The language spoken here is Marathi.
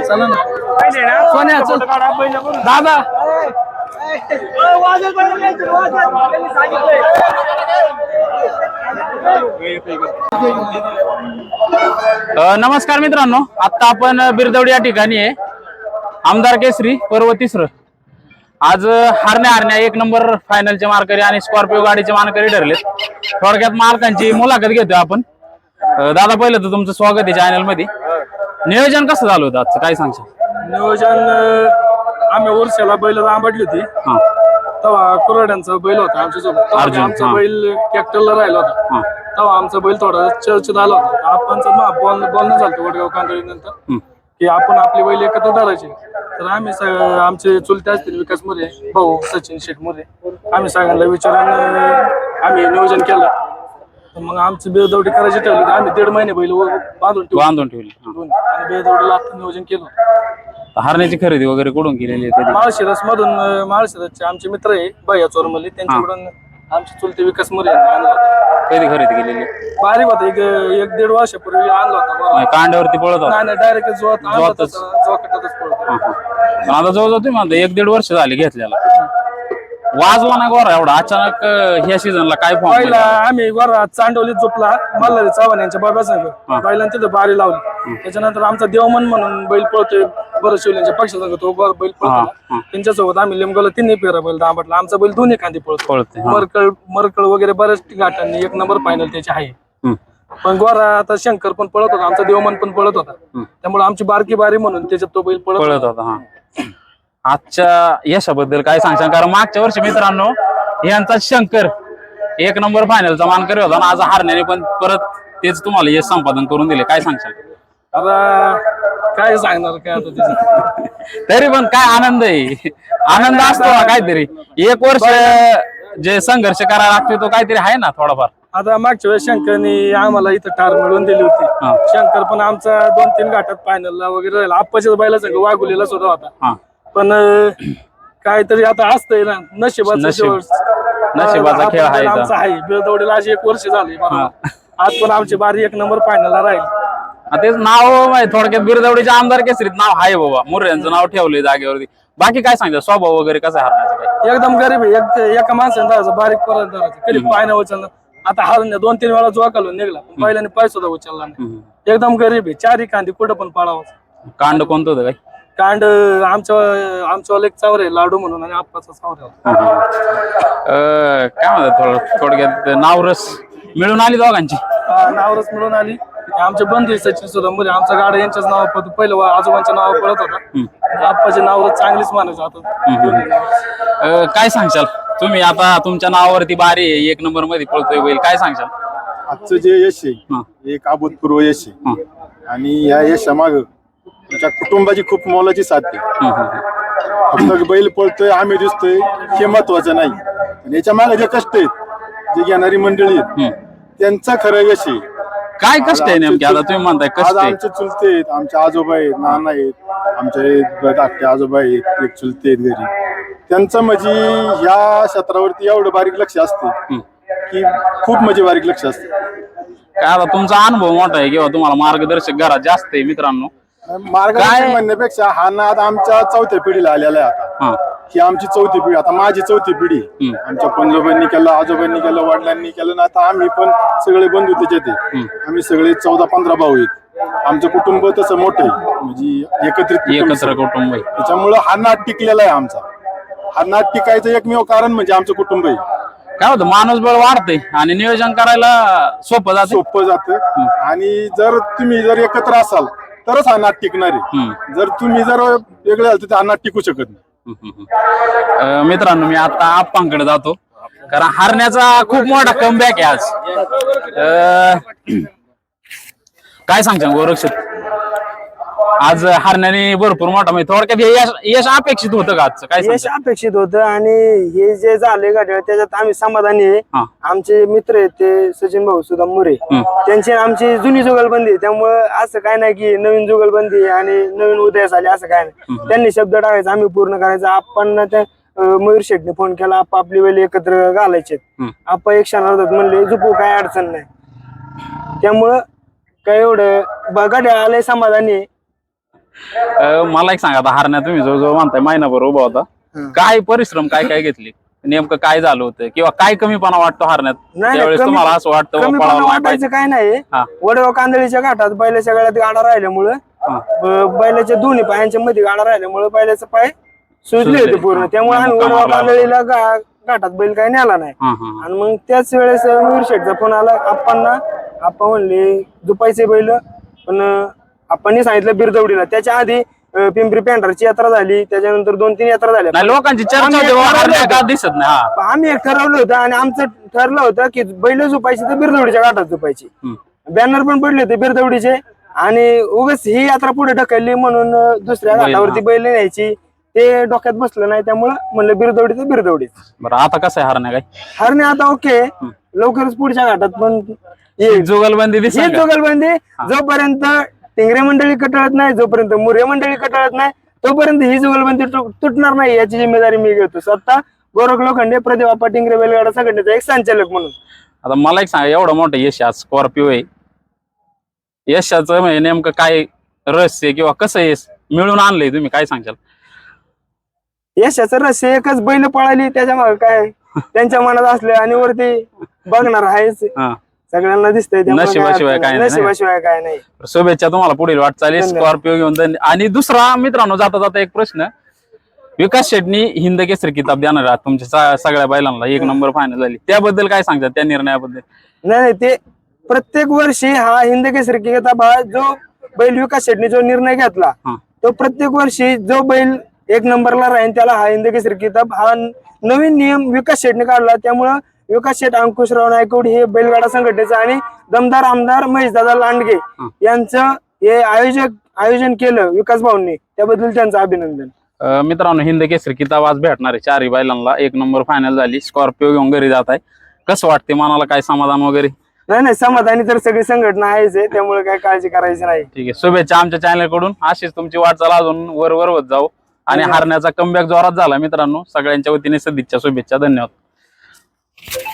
चला ना. सोन्या चल. दादा. अ, नमस्कार मित्रांनो. आता आपण बिरदवडी या ठिकाणी आहे. आमदार केसरी पर्व तिसरं आज हारण्या हारण्या एक नंबर फायनलचे मार्करी आणि स्कॉर्पिओ गाडीचे मानकरी ठरलेत. थोडक्यात मालकांची मुलाखत घेतोय आपण. अ, दादा पहिलं तर तुमचं स्वागत आहे चॅनलमध्ये. नियोजन कसं झालं होतं आजचं? काय सांगशाल? नियोजन अं, आम्ही वर्षाला बैल आंबडली होती. हा. तेव्हा कुराड्यांचा बैल होता आमच्यासोबत तेव्हा अर्जुन, आमचा हा. बैल ट्रॅक्टरला राहिला होता. हा. तेव्हा आमचा बैल थोडा चर्चेत आला होता. आपणच बोल बोलणं झालं वडगाव कांदळी नंतर हम्म. की आपण आपली बैल एकत्र धरायचे. तर आम्ही सग- आमचे चुलते असतील विकास मोरे भाऊ सचिन शेठ मोरे आम्ही सगळ्यांना विचारून अं, आम्ही नियोजन केलं. तर मग आमची बेदवडी करायची ठरली. तर आम्ही दीड महिने बैल व- बांधून बांधून ठेवली हा. आणि बेदवडीला आता नियोजन केलं हारण्याची खरेदी वगैरे कुठून केलेली आहे कधी माळशिरस मधून माळशिरसचे आमचे मित्र आहे भैया चोरमली त्यांच्याकडून आमचे चुलते विकास मोरे यांनी आणला होता. कधी खरेदी केलेली? भारी होता. एक एक दीड वर्षापूर्वी आणला होता. म्हणजे कांड्यावरती पळत होता. नाही नाही डायरेक्ट जोत आणला जोतच. जोकटातच पळतो हा, हा. आता जवळ तुम्ही म्हणता एक दीड वर्ष झाली घेतल्याला. वाजवा ना गोरा एवढा. अचानक अं, ह्या सीझनला काय फॉर्म पहिला आम्ही वर चांडवलीत झोपला. मल्हारी चव्हाण यांच्या बाबा संघ बैलांनी तिथं बारी लावली. त्याच्यानंतर आमचा देवमन म्हणून बैल पळतोय. बरं शिवल्यांच्या पक्षासंघ तो बर बैल. पळतो त्यांच्यासोबत आम्ही लिमगावला तिन्ही फेरा बैल दांबटला. आमचा बैल दोन्ही खांदी पळतो पळते हा. मरकळ मरकळ वगैरे बऱ्याच घाटांनी एक नंबर फायनल त्याची आहे. हम्म. पण गोरा आता शंकर पण पळत होता. आमचा देवमन पण पळत होता. त्यामुळे आमची बारकी बारी म्हणून त्याच्यात तो बैल पळत होता. पळत होता हा. आजच्या यशाबद्दल काय सांगशाल? कारण मागच्या वर्षी मित्रांनो यांचा शंकर एक नंबर फायनलचा मानकरी होता आणि आज हारण्याने पण परत तेच तुम्हाला यश संपादन करून दिले. काय सांगशाल? आता काय सांगणार काय आता त्याचं तरी पण काय आनंद आहे. आनंद असतो ना काहीतरी. एक वर्ष जे संघर्ष करायला लागतो तो काहीतरी आहे ना थोडाफार? आता मागच्या वेळेस शंकरनी आम्हाला इथं ठार मिळवून दिली होती. हा. शंकर पण आमचा दोन तीन घाटात फायनलला वगैरे राहिला. आप्पाच्याच बैला संघ वागुलेला सुद्धा होता. हा. पण काहीतरी आता असतंय ना नशिबाचं नशीब. शेवट. नशिबाचा खेळ आहे. आमचा आहे. बेदवडीला आज एक वर्ष झाले आज पण आमची बारी एक नंबर फायनलला राहील. हा, तेच नाव माहिती थोडक्यात बिरदवडीच्या आमदार केसरीत नाव आहे बाबा. मुर्यांचं नाव ठेवलंय जागेवरती. बाकी काय सांगता स्वभाव वगैरे कसं आहे हरण्याचं काय एकदम गरीब आहे. एक एका माणसाने धरायचं बारीक परत धरायचं. कधी पाय नाही उचलणार आता हा दोन तीन वेळा जोवा घालून निघला. पण पहिल्याने पाय सुद्धा उचलला नाही. एकदम गरीब आहे. चारी कांदी कुठं पण पाळावं. कांड कोणतं होतं काय? कांड आमच्या आमच्या एक चावर आहे लाडू म्हणून आणि आप्पाचा चावर आहे. अं, काय म्हणतात थोडं थोडक्यात नावरस मिळून आली दोघांची. हा, नावरच मिळून आली. आमचे बंधू सचिन सुद्धा म्हणजे आमचा गाडा यांच्याच नाव पडतो. पहिलं वा- आजोबांच्या नाव पडत होता. आणि आप्पाचे नावरच चांगलीच मानायचं आता अं, काय सांगशाल? तुम्ही आता तुमच्या नावावरती बारी आहे एक नंबरमध्ये पळतोय बैल. काय सांगशाल? आजचं जे यश आहे हा. एक अभूतपूर्व यश आहे. हा. आणि या यशामाग तुमच्या कुटुंबाची खूप मोलाची साथ आहे. फक्त बैल पळतोय आम्ही दिसतोय हे महत्वाचं नाही. आणि याच्या मागे जे कष्ट आहेत जे घेणारी मंडळी आहेत. त्यांचं खरं यश आहे. काय कष्ट आहे नेमके? आता तुम्ही म्हणताय आज कष्ट आहे. आमचे चुलते आहेत आमचे आजोबा आहेत नाना आहेत आमचे धाकटे आजोबा आहेत एक चुलते आहेत घरी. त्यांचं म्हणजे या क्षेत्रावरती एवढं बारीक लक्ष असते की खूप म्हणजे बारीक लक्ष असते. काय आता तुमचा अनुभव मोठा आहे किंवा तुम्हाला मार्गदर्शक घरात जास्त आहे मित्रांनो. मार्गदर्शन काय? म्हणण्यापेक्षा हा नाद आमच्या चौथ्या पिढीला आलेला आहे आता. हा. ही आमची चौथी पिढी आता माझी चौथी पिढी. हम्म. आमच्या पंजोबांनी केलं आजोबांनी केलं वडिलांनी केलं ना आता आम्ही पण सगळे बंधू त्याच्यात आहे. आम्ही सगळे चौदा पंधरा भाऊ आहेत. आमचं कुटुंब तसं मोठं आहे. म्हणजे एकत्रित कुटुंब. एकत्र. कुटुंब आहे. त्याच्यामुळं हा नाद टिकलेला आहे आमचा. हा नाद टिकायचं एकमेव कारण म्हणजे आमचं कुटुंब आहे. काय होतं माणूस बळ वाढते आणि नियोजन करायला सोपं जाते सोपं जातं आणि जर तुम्ही जर एकत्र असाल तरच हा टिकणार. आहे हम्म. जर तुम्ही जर वेगळे झाल तर हा टिकू शकत नाही. अं, मित्रांनो मी आता आप्पांकडे जातो. कारण हारण्याचा खूप मोठा कमबॅक आहे आज. अं, काय सांगता गोरक्षित आज हारण्याने भरपूर मोठा म्हणजे थोडक्यात हे यश यश अपेक्षित होतं का आजचं काय यश सांगता अपेक्षित होतं आणि हे जे झाले घड्याळ त्याच्यात आम्ही समाधानी आहे हा. आमचे मित्र आहेत ते सचिन भाऊ सुद्धा मुरे हम्म. त्यांची आमची जुनी जुगलबंदी आहे. त्यामुळं असं काय नाही की नवीन जुगलबंदी आहे आणि नवीन उदय झाले असं काय नाही त्यांनी शब्द टाकायचा आम्ही पूर्ण करायचा आपण त्या अं, मयूर शेठने फोन केला आप्पा आपली वेळ एकत्र घालायचे हम्म. आप्पा एक क्षणार्धात म्हणले झुपू काय अडचण नाही त्यामुळं काय एवढं घड्याळ आलंय समाधानी आहे. अं, मला एक सांगा आता हारण्या तुम्ही जो जो म्हणताय महिनाभर उभा होता काय परिश्रम काय काय घेतली नेमकं काय झालं होतं किंवा काय कमीपणा वाटतो हारण्यात नाही, त्यावेळेस कमी- तुम्हाला असं वाटतं कमी वाटायचं पाहिजे. काय नाही हा. वडगाव कांदळीच्या घाटात बैलाच्या गळ्यात गाडा राहिल्यामुळं हा. ब- बैलाच्या दोन्ही पायांच्या मध्ये गाडा राहिल्यामुळे बैलाचे पाय सुजले सुजले. होते पूर्ण. त्यामुळे आम्ही मारला. कांदळीला गा- घाटात बैल काही नेला नाही हा, हा, हा. आणि मग त्याच वेळेस मयूर शेठचा फोन आला आप्पांना आप्पा म्हणले जुपायचे बैल पण आपण सांगितलं बिरदवडीला. त्याच्या आधी पिंपरी पेंढारची यात्रा झाली. त्याच्यानंतर दोन तीन यात्रा झाल्या. नाही लोकांची चर्चा आम्ही होती बाबा ठरवलं हारण्या होतं. का दिसत नाही हा. आम्ही एक ठरवलं होतं आणि आमचं ठरलं होतं की बैल झोपायची तर बिरदवडीच्या घाटात झोपायची. हम्म. बॅनर पण पडले होते बिरदवडीचे. आणि उगाच ही यात्रा पुढे ढकलली म्हणून अं, दुसऱ्या बैल, घाटावरती हा. बैल न्यायची. ते डोक्यात बसलं नाही त्यामुळं म्हणलं बिरदवडी तर बिरदवडीच बरं आता कसं आहे हारण्या काय हरणे आता ओके. लवकरच पुढच्या घाटात पण येईल. जुगलबंदी ही का? जुगलबंदी. जोपर्यंत टिंगरे मंडळी कटाळत नाही जोपर्यंत मुरे मंडळी कटाळत नाही तोपर्यंत ही जुगलबंदी तुटणार नाही याची जिम्मेदारी मी घेतो. स्वतः गोरख लोखंडे प्रदीप आप्पा टिंगरे बैलगाडा संघटनेचा एक संचालक म्हणून. आता मला एक सांगा एवढं मोठं यश आज स्कॉर्पिओ आहे. यशाचं म्हणजे नेमकं काय रहस्य किंवा कसं यश मिळून आणलंय तुम्ही? काय सांगशाल यशाचं रहस्य एकच बैल पळाली त्याच्यामागे काय? त्यांच्या मनात असले आणि वरती बघणार आहेच. हा. सगळ्यांना दिसतंय त्यामुळे नशिबाशिवाय काय नाही. नशिबाशिवाय काय नाही. शुभेच्छा तुम्हाला पुढील वाटचाली. स्कॉर्पिओ घेऊन धन्य- आणि दुसरा मित्रांनो जाता जाता एक प्रश्न. विकास शेटनी हिंद केसरी किताब देणार आहात तुमच्या स- सगळ्या बैलांना. एक नंबर फायनल झाली. त्याबद्दल काय सांगतात? त्या निर्णयाबद्दल. नाही नाही ते प्रत्येक वर्षी हा हिंद केसरी किताब हा जो बैल विकास शेटने जो निर्णय घेतला हा. तो प्रत्येक वर्षी जो बैल एक नंबरला राहील त्याला हा हिंद केसरी किताब हा न- नवीन नियम विकास शेटने काढला. त्यामुळं विकास शेट अंकुशराव नायकवडी हे बैलगाडा संघटनेचं आणि दमदार आमदार महेशदादा लांडगे यांचं हे आयोजक आयोजन केलं विकास भाऊंनी. त्याबद्दल त्यांचं अभिनंदन. मित्रांनो हिंद केसरी किताब आज भेटणार आहे चारही बैलांना. एक नंबर फायनल झाली. स्कॉर्पिओ घेऊन घरी जात आहे. कसं वाटते मनाला काय समाधान वगैरे? नाही नाही समाधानी तर सगळी संघटना आहेच आहे. त्यामुळे काय काळजी करायची नाही. ठीक आहे. शुभेच्छा आमच्या चॅनलकडून. अशीच तुमची वाटचाल अजून वर वर होत जाऊ. आणि हारण्याचा कमबॅक जोरात झाला मित्रांनो. सगळ्यांच्या वतीने सदिच्छा शुभेच्छा. धन्यवाद. Thank you.